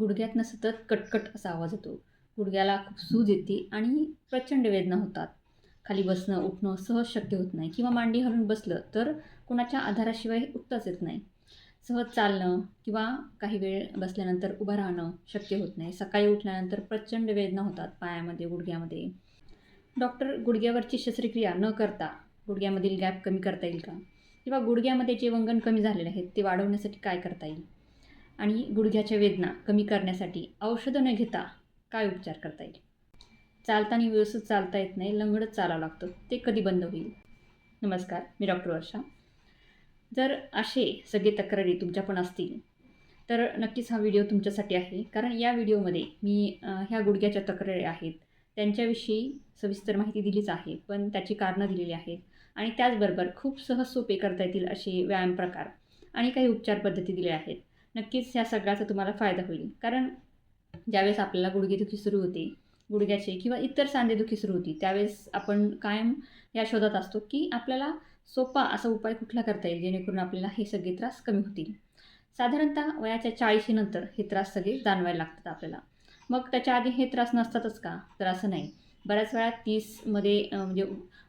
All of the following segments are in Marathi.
गुडघ्यातनं सतत कटकट असा आवाज येतो. गुडघ्याला खूप सूज येते आणि प्रचंड वेदना होतात. खाली बसणं उठणं सहज शक्य होत नाही किंवा मांडी हलून बसलं तर कोणाच्या आधाराशिवाय उठताच येत नाही. सहज चालणं किंवा काही वेळ बसल्यानंतर उभं राहणं शक्य होत नाही. सकाळी उठल्यानंतर प्रचंड वेदना होतात पायामध्ये गुडघ्यामध्ये. डॉक्टर गुडघ्यावरची शस्त्रक्रिया न करता गुडघ्यामधील गॅप कमी करता येईल का? किंवा गुडघ्यामध्ये जे वंगण कमी झालेले आहेत ते वाढवण्यासाठी काय करता येईल? आणि गुडघ्याच्या वेदना कमी करण्यासाठी औषधं न घेता काय उपचार करता येईल? चालताना व्यवस्थित चालता येत नाही लंगडच चालावं लागतं ते कधी बंद होईल? नमस्कार मी डॉक्टर वर्षा. जर असे सगळे तक्रारी तुमच्या पण असतील तर नक्कीच हा व्हिडिओ तुमच्यासाठी आहे. कारण या व्हिडिओमध्ये मी ह्या गुडघ्याच्या तक्रारी आहेत त्यांच्याविषयी सविस्तर माहिती दिलीच आहे पण त्याची कारणं दिलेली आहेत. आणि त्याचबरोबर खूप सहज सोपे करता येतील असे व्यायाम प्रकार आणि काही उपचार पद्धती दिल्या आहेत. नक्कीच ह्या सगळ्याचा तुम्हाला फायदा होईल. कारण ज्यावेळेस आपल्याला गुडघेदुखी सुरू होते गुडघ्याचे किंवा इतर सांधेदुखी सुरू होती त्यावेळेस आपण कायम या शोधात असतो की आपल्याला सोपा असा उपाय कुठला करता येईल जेणेकरून आपल्याला हे सगळे त्रास कमी होतील. साधारणतः वयाच्या चाळीशीनंतर हे त्रास सगळे जाणवायला लागतात आपल्याला. मग त्याच्या आधी हे त्रास नसतातच का? तर असं नाही. बऱ्याच वेळा तीसमध्ये म्हणजे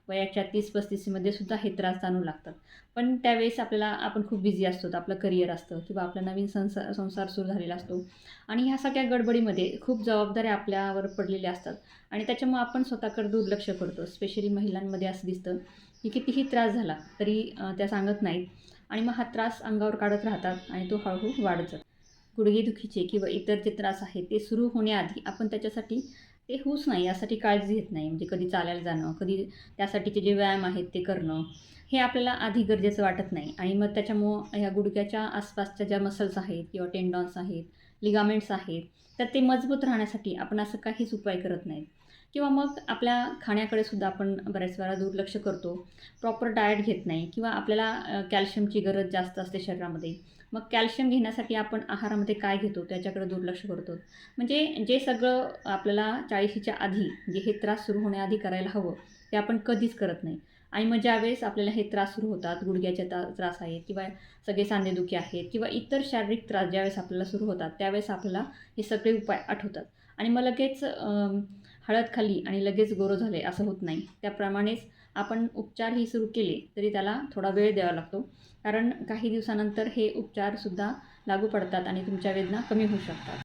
वयाच्या तीस पस्तीसमध्ये सुद्धा हे त्रास जाणवू लागतात. पण त्यावेळेस आपल्याला आपण खूप बिझी असतो. आपलं करिअर असतं किंवा आपला नवीन संसार संसार सुरू झालेला असतो. आणि ह्या सगळ्या गडबडीमध्ये खूप जबाबदाऱ्या आपल्यावर पडलेल्या असतात. आणि त्याच्यामुळे आपण स्वतःकडे दुर्लक्ष करतो. स्पेशली महिलांमध्ये असं दिसतं की कितीही त्रास झाला तरी त्या सांगत नाहीत. आणि मग हा त्रास अंगावर काढत राहतात आणि तो हळूहळू वाढत जातो. गुडघेदुखीचे किंवा इतर जे त्रास आहेत ते सुरू होण्याआधी आपण त्याच्यासाठी ते होऊच नाही यासाठी काळजी घेत नाही. म्हणजे कधी चालायला जाणं कधी त्यासाठीचे जे व्यायाम आहेत ते करणं हे आपल्याला आधी गरजेचं वाटत नाही. आणि मग त्याच्यामुळं ह्या गुडघ्याच्या आसपासच्या ज्या मसल्स आहेत किंवा टेंडॉन्स आहेत लिगामेंट्स आहेत तर ते मजबूत राहण्यासाठी आपण असं काहीच उपाय करत नाहीत. किंवा मग आपल्या खाण्याकडे सुद्धा आपण बऱ्याच वेळा दुर्लक्ष करतो. प्रॉपर डाएट घेत नाही किंवा आपल्याला कॅल्शियमची गरज जास्त असते शरीरामध्ये. मग कॅल्शियम घेण्यासाठी आपण आहारामध्ये काय घेतो? त्याच्याकडे दुर्लक्ष करतो. म्हणजे जे सगळं आपल्याला चाळीशीच्या आधी जे हे त्रास सुरू होण्याआधी करायला हवं ते आपण कधीच करत नाही. आणि मग ज्यावेळेस आपल्याला हे त्रास सुरू होतात गुडघ्याचे ता त्रास आहेत किंवा सगळे सांधेदुखी आहेत किंवा इतर शारीरिक त्रास ज्यावेळेस आपल्याला सुरू होतात त्यावेळेस आपल्याला हे सगळे उपाय आठवतात. आणि मग लगेच हळद खाली आणि लगेच गोरो झाले असं होत नाही. त्याप्रमाणेच आपण उपचार ही सुरू केले तरी त्याला थोडा वेळ द्यावा लागतो. कारण काही दिवसानंतर हे उपचारसुद्धा लागू पडतात आणि तुमच्या वेदना कमी होऊ शकतात.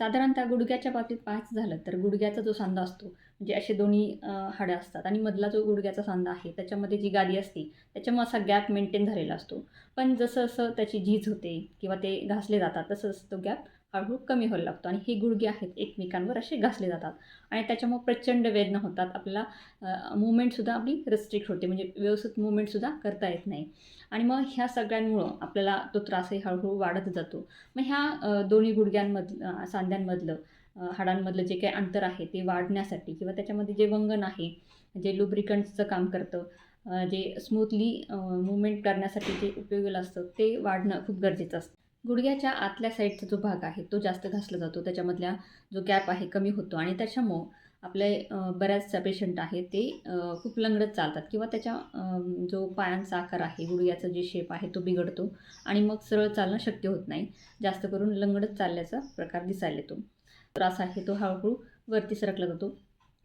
साधारणतः गुडघ्याच्या बाबतीत पाहायचं झालं तर गुडघ्याचा जो सांधा असतो म्हणजे असे दोन्ही हाडं असतात आणि मधला जो गुडघ्याचा सांधा आहे त्याच्यामध्ये जी गादी असते त्याच्यामुळे असा गॅप मेंटेन झालेला असतो. पण जसं जसं त्याची झीज होते किंवा ते घासले जातात तसं तसं तो गॅप हळूहळू कमी व्हायला लागतो आणि हे गुडघे आहेत एकमेकांवर असे घासले जातात. आणि त्याच्यामुळे प्रचंड वेदना होतात. आपल्याला मुवमेंटसुद्धा आपली रिस्ट्रिक्ट होते. म्हणजे व्यवस्थित मुवमेंटसुद्धा करता येत नाही. आणि मग ह्या सगळ्यांमुळं आपल्याला तो त्रासही हळूहळू वाढत जातो. मग ह्या दोन्ही गुडघ्यांमधलं सांध्यांमधलं हाडांमधलं जे काही अंतर आहे ते वाढण्यासाठी किंवा त्याच्यामध्ये जे वंगण आहे जे लुब्रिकंट्सचं काम करतं जे स्मूथली मुवमेंट करण्यासाठी जे उपयोगी असतं ते वाढणं खूप गरजेचं असतं. गुडघ्याच्या आतल्या साईडचा जो भाग आहे तो जास्त घासला जातो. त्याच्यामधल्या जो गॅप आहे कमी होतो. आणि त्याच्यामुळं आपले बऱ्याचशा पेशंट आहेत ते खूप लंगडत चालतात. किंवा त्याच्या जो पायांचा आकार आहे गुडघ्याचा जे शेप आहे तो बिघडतो. आणि मग सरळ चालणं शक्य होत नाही. जास्त करून लंगडत चालल्याचा प्रकार दिसायला येतो. त्रास आहे तो हळूहळू वरती सरकला जातो.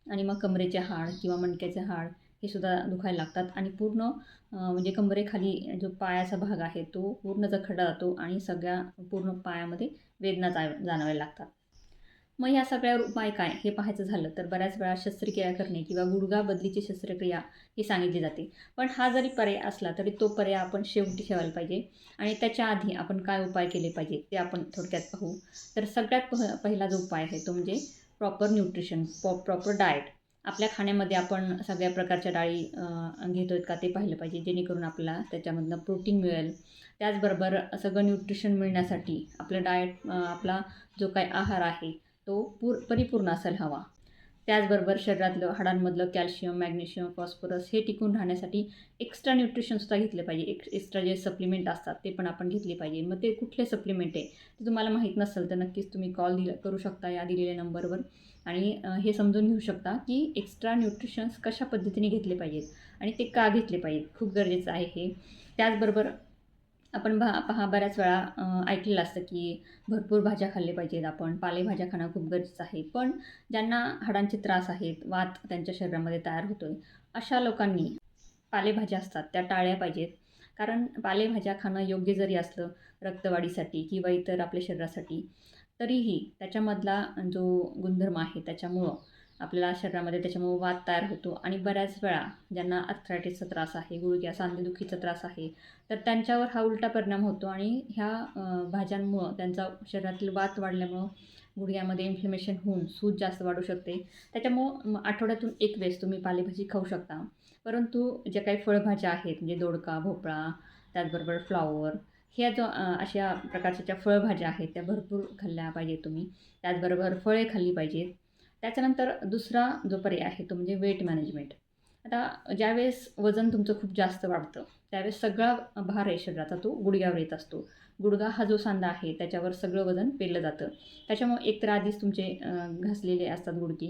आणि मग कमरेचे हाड किंवा मणक्याचे हाड हे सुद्धा दुखायला लागतात. आणि पूर्ण म्हणजे कमरेखाली जो पायाचा भाग आहे तो पूर्ण जखडला जातो आणि सगळ्या पूर्ण पायामध्ये वेदना जा जाणवायला लागतात. मग ह्या सगळ्यावर उपाय काय? हे पाहायचं झालं तर बऱ्याच वेळा शस्त्रक्रिया करणे किंवा गुडघा बदलीची शस्त्रक्रिया ही सांगितली जाते. पण हा जरी पर्याय असला तरी तो पर्याय आपण शेवटी ठेवायला पाहिजे. आणि त्याच्या आधी आपण काय उपाय केले पाहिजे ते आपण थोडक्यात पाहू. तर सगळ्यात पह पहिला जो उपाय आहे तो म्हणजे प्रॉपर न्यूट्रिशन प्रॉ प्रॉपर डाएट आपल्या खाण्यामध्ये आपण सगळ्या प्रकारच्या डाळी घेतो आहेत का ते पाहिलं पाहिजे जेणेकरून आपल्याला त्याच्यामधनं प्रोटीन मिळेल. त्याचबरोबर सगळं न्यूट्रिशन मिळण्यासाठी आपलं डाएट आपला जो काही आहार आहे तो पूर परिपूर्ण असायला हवा. त्याचबरोबर शरीरातलं हाडांमधलं कॅल्शियम मॅग्नेशियम फॉस्फरस हे टिकून राहण्यासाठी एक्स्ट्रा न्यूट्रिशनसुद्धा घेतले पाहिजे. एक एक्स्ट्रा जे सप्लिमेंट असतात ते पण आपण घेतले पाहिजे. मग ते कुठले सप्लिमेंट आहे? ते तुम्हाला माहीत नसेल तर नक्कीच तुम्ही कॉल दिला करू शकता या दिलेल्या नंबरवर आणि हे समजून घेऊ शकता की एक्स्ट्रा न्यूट्रिशन्स कशा पद्धतीने घेतले पाहिजेत आणि ते का घेतले पाहिजेत? खूप गरजेचं आहे हे. त्याचबरोबर आपण भा पहा बऱ्याच वेळा ऐकलेलं असतं की भरपूर भाज्या खाल्ल्या पाहिजेत आपण. पालेभाज्या खाणं खूप गरजेचं आहे. पण ज्यांना हाडांचे त्रास आहेत वात त्यांच्या शरीरामध्ये तयार होतो आहे अशा लोकांनी पालेभाज्या असतात त्या टाळल्या पाहिजेत. कारण पालेभाज्या खाणं योग्य जरी असलं रक्तवाढीसाठी किंवा इतर आपल्या शरीरासाठी तरीही त्याच्यामधला जो गुणधर्म आहे त्याच्यामुळं आपल्याला शरीरामध्ये त्याच्यामुळं वात तयार होतो. आणि बऱ्याच वेळा ज्यांना अर्थरायटिसचा त्रास आहे गुडघ्या सांधेदुखीचा त्रास आहे तर त्यांच्यावर हा उलटा परिणाम होतो. आणि ह्या भाज्यांमुळं त्यांचा शरीरातील वात वाढल्यामुळं गुडघ्यामध्ये इन्फ्लमेशन होऊन सूज जास्त वाढू शकते. त्याच्यामुळं आठवड्यातून एक वेळेस तुम्ही पालेभाजी खाऊ शकता. परंतु ज्या काही फळभाज्या आहेत म्हणजे दोडका भोपळा त्याचबरोबर फ्लॉवर ह्या जो अशा प्रकारच्या ज्या फळभाज्या आहेत त्या भरपूर खाल्ल्या पाहिजेत तुम्ही. त्याचबरोबर फळे खाल्ली पाहिजेत. त्याच्यानंतर दुसरा जो पर्याय आहे तो म्हणजे वेट मॅनेजमेंट. आता ज्यावेळेस वजन तुमचं खूप जास्त वाढतं त्यावेळेस सगळा भार आहे शरीराचा तो गुडघ्यावर येत असतो. गुडघा हा जो सांधा आहे त्याच्यावर सगळं वजन पेललं जातं. त्याच्यामुळे एकतर आधीच तुमचे घासलेले असतात गुडकी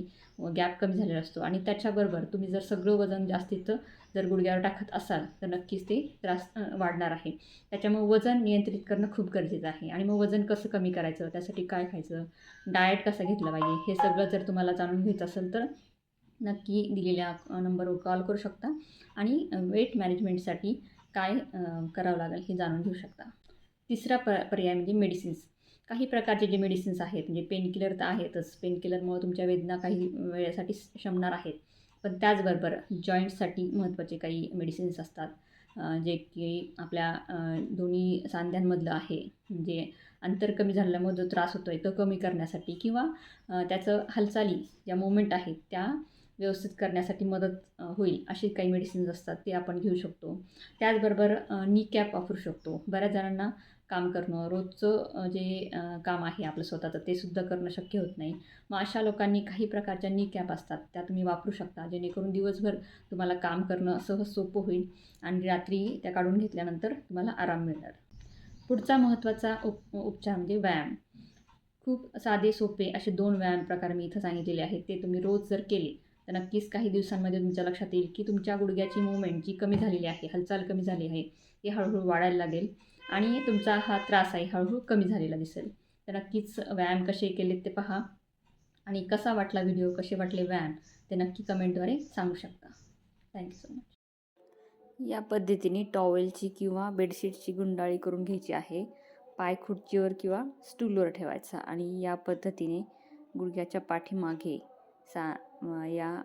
गॅप कमी झालेला असतो आणि त्याच्याबरोबर तुम्ही जर सगळं वजन जास्तीचं जर गुडघ्यावर टाकत असाल तर नक्कीच ते त्रास वाढणार आहे. त्याच्यामुळे वजन नियंत्रित करणं खूप गरजेचं आहे आणि मग वजन कसं कमी करायचं त्यासाठी काय खायचं डाएट कसं घेतलं पाहिजे हे सगळं जर तुम्हाला जाणून घ्यायचं असेल तर नक्की दिलेल्या नंबरवर कॉल करू शकता आणि वेट मॅनेजमेंटसाठी काय करावं लागेल हे जाणून घेऊ शकता. तिसरा प पर्याय म्हणजे मेडिसिन्स. काही प्रकारचे जे मेडिसिन्स आहेत म्हणजे पेनकिलर तर आहेतच. पेनकिलरमुळे तुमच्या वेदना काही वेळेसाठी शमणार आहेत. पण त्याचबरोबर जॉईंट्ससाठी महत्त्वाचे काही मेडिसिन्स असतात. जे की आपल्या दोन्ही सांध्यांमधलं आहे. म्हणजे अंतर कमी झाल्यामुळे जो त्रास होतो आहे तो कमी करण्यासाठी किंवा त्याचं हालचाली ज्या मुवमेंट आहेत त्या व्यवस्थित करण्यासाठी मदत होईल अशी काही मेडिसिन्स असतात ते आपण घेऊ शकतो. त्याचबरोबर नी कॅप वापरू शकतो. बऱ्याच जणांना काम करणं रोजचं जे काम आहे आपलं स्वतःचं ते सुद्धा करणं शक्य होत नाही. मग अशा लोकांनी काही प्रकारच्या नी कॅप असतात त्या तुम्ही वापरू शकता. जेणेकरून दिवसभर तुम्हाला काम करणं सहज सोपं होईल आणि रात्री त्या काढून घेतल्यानंतर तुम्हाला आराम मिळणार. पुढचा महत्त्वाचा उप उपचार म्हणजे व्यायाम. खूप साधे सोपे असे दोन व्यायाम प्रकार मी इथं सांगितलेले आहेत. ते तुम्ही रोज जर केले तर नक्कीच काही दिवसांमध्ये तुमच्या लक्षात येईल की तुमच्या गुडघ्याची मुवमेंट जी कमी झालेली आहे हालचाल कमी झाली आहे ती हळूहळू वाढायला लागेल आणि तुमचा हा त्रास आहे हळूहळू कमी झालेला दिसेल. तर नक्कीच व्यायाम कसे केलेत ते पहा आणि कसा वाटला व्हिडिओ कसे वाटले व्यायाम ते नक्की कमेंटद्वारे सांगू शकता. थँक्यू सो मच या पद्धतीने टॉवेलची किंवा बेडशीटची गुंडाळी करून घ्यायची आहे. पाय खुर्चीवर किंवा स्टूलवर ठेवायचा आणि या पद्धतीने गुडघ्याच्या पाठीमागे सा या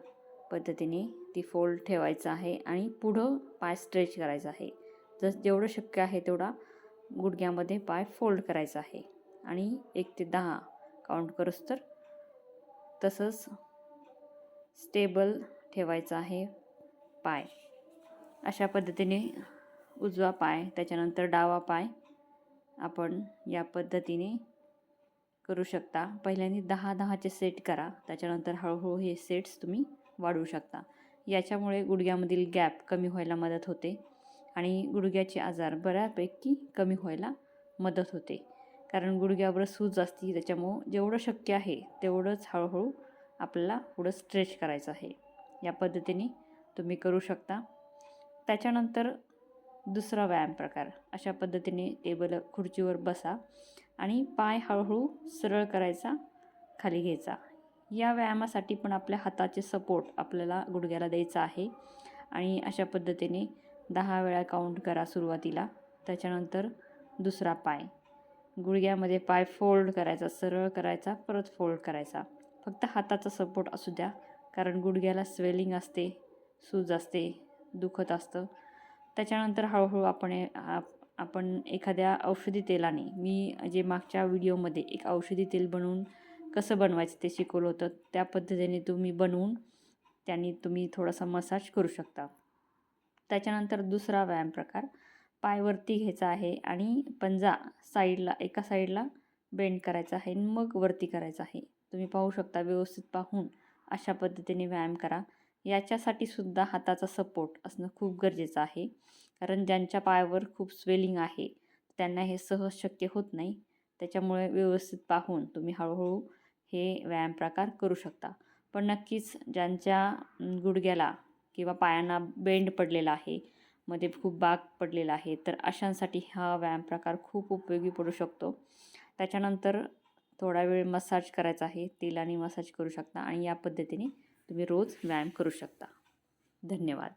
पद्धतीने ती फोल्ड ठेवायचं आहे आणि पुढं पाय स्ट्रेच करायचा आहे. जस जेवढं शक्य आहे तेवढा गुडघ्यामध्ये पाय फोल्ड करायचा आहे. आणि एक ते दहा काउंट करूस तर तसंच स्टेबल ठेवायचं आहे पाय. अशा पद्धतीने उजवा पाय त्याच्यानंतर डावा पाय आपण या पद्धतीने करू शकता. पहिल्यांदा दहा दहाचे सेट करा. त्याच्यानंतर हळूहळू हे सेट्स तुम्ही वाढवू शकता. याच्यामुळे गुडघ्यामधील गॅप कमी व्हायला मदत होते आणि गुडघ्याचे आजार बऱ्यापैकी कमी व्हायला मदत होते. कारण गुडघ्यावर सूज असते त्याच्यामुळं जेवढं शक्य आहे तेवढंच हळूहळू आपल्याला पुढं स्ट्रेच करायचं आहे. या पद्धतीने तुम्ही करू शकता. त्याच्यानंतर दुसरा व्यायाम प्रकार. अशा पद्धतीने टेबल खुर्चीवर बसा. आणि पाय हळूहळू सरळ करायचा खाली घ्यायचा. या व्यायामासाठी पण आपल्या हाताचे सपोर्ट आपल्याला गुडघ्याला द्यायचा आहे. आणि अशा पद्धतीने दहा वेळा काउंट करा सुरुवातीला. त्याच्यानंतर दुसरा पाय. गुडघ्यामध्ये पाय फोल्ड करायचा सरळ करायचा परत फोल्ड करायचा. फक्त हाताचा सपोर्ट असू द्या कारण गुडघ्याला स्वेलिंग असते सूज असते दुखत असतं. त्याच्यानंतर हळूहळू आपण हे- आपण एखाद्या औषधी तेलाने मी जे मागच्या व्हिडिओमध्ये एक औषधी तेल बनवून कसं बनवायचं ते शिकवलं होतं त्या पद्धतीने तुम्ही बनवून त्यांनी तुम्ही थोडासा मसाज करू शकता. त्याच्यानंतर दुसरा व्यायाम प्रकार पाय वरती घ्यायचा आहे आणि पंजा साईडला एका साईडला बेंड करायचा आहे आणि मग वरती करायचा आहे. तुम्ही पाहू शकता व्यवस्थित पाहून अशा पद्धतीने व्यायाम करा. याच्यासाठी सुद्धा हाताचा सपोर्ट असणं खूप गरजेचं आहे. कारण ज्यांच्या पायावर खूप स्वेलिंग आहे त्यांना हे सहज शक्य होत नाही. त्याच्यामुळे व्यवस्थित पाहून तुम्ही हळूहळू हे व्यायाम प्रकार करू शकता. पण नक्कीच ज्यांच्या गुडघ्याला किंवा पायांना बेंड पडलेला आहे मध्ये खूप बाग पडलेला आहे तर अशांसाठी हा व्यायाम प्रकार खूप उपयोगी पडू शकतो. त्याच्यानंतर थोडा वेळ मसाज करायचा आहे तेलाने मसाज करू शकता आणि या पद्धतीने तुम्ही रोज व्यायाम करू शकता. धन्यवाद.